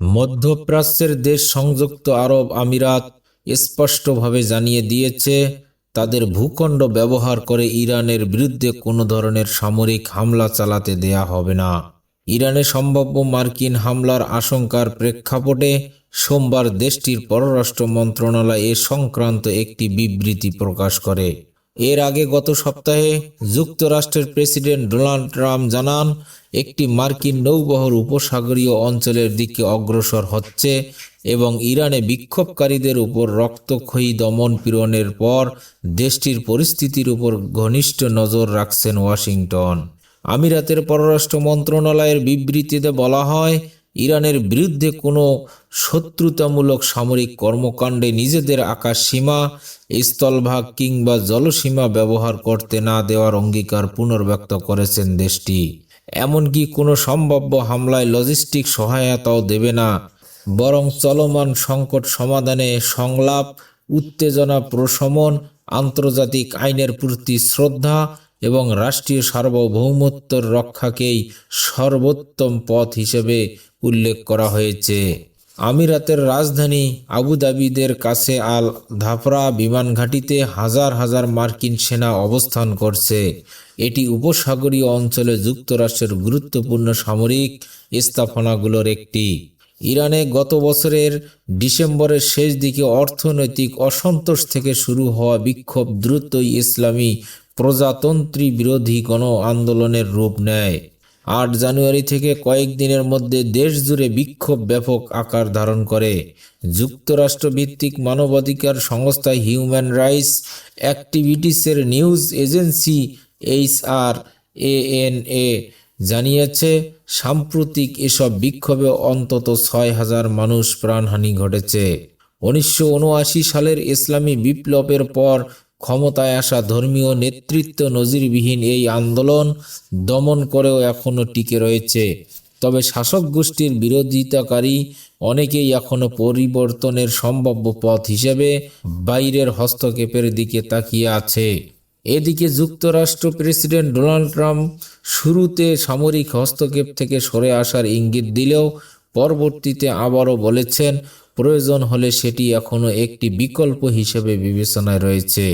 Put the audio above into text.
মধ্যপ্রাচ্যের দেশ সংযুক্ত আরব আমিরাত স্পষ্টভাবে জানিয়ে দিয়েছে, তাদের ভূখণ্ড ব্যবহার করে ইরানের বিরুদ্ধে কোনো ধরনের সামরিক হামলা চালাতে দেয়া হবে না। ইরানে সম্ভাব্য মার্কিন হামলার আশঙ্কার প্রেক্ষাপটে সোমবার দেশটির পররাষ্ট্র মন্ত্রণালয় এ সংক্রান্ত একটি বিবৃতি প্রকাশ করে। এর আগে গত সপ্তাহে যুক্তরাষ্ট্রের প্রেসিডেন্ট ডোনাল্ড ট্রাম্প জানান, একটি মার্কিন নৌবহর উপসাগরীয় অঞ্চলের দিকে অগ্রসর হচ্ছে এবং ইরানে বিক্ষোভকারীদের উপর রক্তক্ষয়ী দমন পীড়নের পর দেশটির পরিস্থিতির উপর ঘনিষ্ঠ নজর রাখছেন ওয়াশিংটন। আমিরাতের পররাষ্ট্র মন্ত্রণালয়ের বিবৃতিতে বলা হয় ইরানের বিরুদ্ধে কোনো শত্রুতামূলক সামরিক কর্মকাণ্ডে নিজেদের আকাশ সীমা, স্থলভাগ কিংবা জলসীমা ব্যবহার করতে না দেওয়ার অঙ্গীকার পুনর্ব্যক্ত করেছেন দেশটি। এমনকি কোনো সম্ভাব্য হামলায় লজিস্টিক সহায়তাও দেবে না। বরং চলমান সংকট সমাধানে সংলাপ, উত্তেজনা প্রশমন, আন্তর্জাতিক আইনের প্রতি শ্রদ্ধা এবং রাষ্ট্রীয় সার্বভৌমত্বের রক্ষাকেই সর্বোত্তম পথ হিসেবে উল্লেখ করা হয়েছে। আমিরাতের রাজধানী আবুধাবিদের কাছে আল ধাফরা বিমান ঘাঁটিতে হাজার হাজার মার্কিন সেনা অবস্থান করছে। এটি উপসাগরীয় অঞ্চলে যুক্তরাষ্ট্রের গুরুত্বপূর্ণ সামরিক স্থাপনাগুলোর একটি। ইরানে গত বছরের ডিসেম্বরের শেষ দিকে অর্থনৈতিক অসন্তোষ থেকে শুরু হওয়া বিক্ষোভ দ্রুতই ইসলামী প্রজাতন্ত্রী বিরোধী গণ আন্দোলনের রূপ নেয়। আট জানুয়ারি থেকে কয়েকদিনের মধ্যে দেশ জুড়ে বিক্ষোভ ব্যাপক আকার ধারণ করে। যুক্তরাষ্ট্র ভিত্তিক মানবাধিকার সংস্থা হিউম্যান রাইটস অ্যাক্টিভিটিসের নিউজ এজেন্সি এইচআর এএনএ জানিয়েছে, সাম্প্রতিক এসব বিক্ষোভে অন্তত ছয় হাজার মানুষ প্রাণহানি ঘটেছে। উনিশশো উনআশি সালের ইসলামী বিপ্লবের পর ক্ষমতায় আসা ধর্মীয় নেতৃত্ব নজিরবিহীন এই আন্দোলন দমন করেও এখনও টিকে রয়েছে। তবে শাসক গোষ্ঠীর বিরোধিতাকারী অনেকেই এখনও পরিবর্তনের সম্ভাব্য পথ হিসেবে বাইরের হস্তক্ষেপের দিকে তাকিয়ে আছে। এদিকে যুক্তরাষ্ট্র প্রেসিডেন্ট ডোনাল্ড ট্রাম্প শুরুতে সামরিক হস্তক্ষেপ থেকে সরে আসার ইঙ্গিত দিলেও পরবর্তীতে আবারও বলেছেন প্রয়োজন হলে সেটি এখনও একটি বিকল্প হিসেবে বিবেচনায় রয়েছে।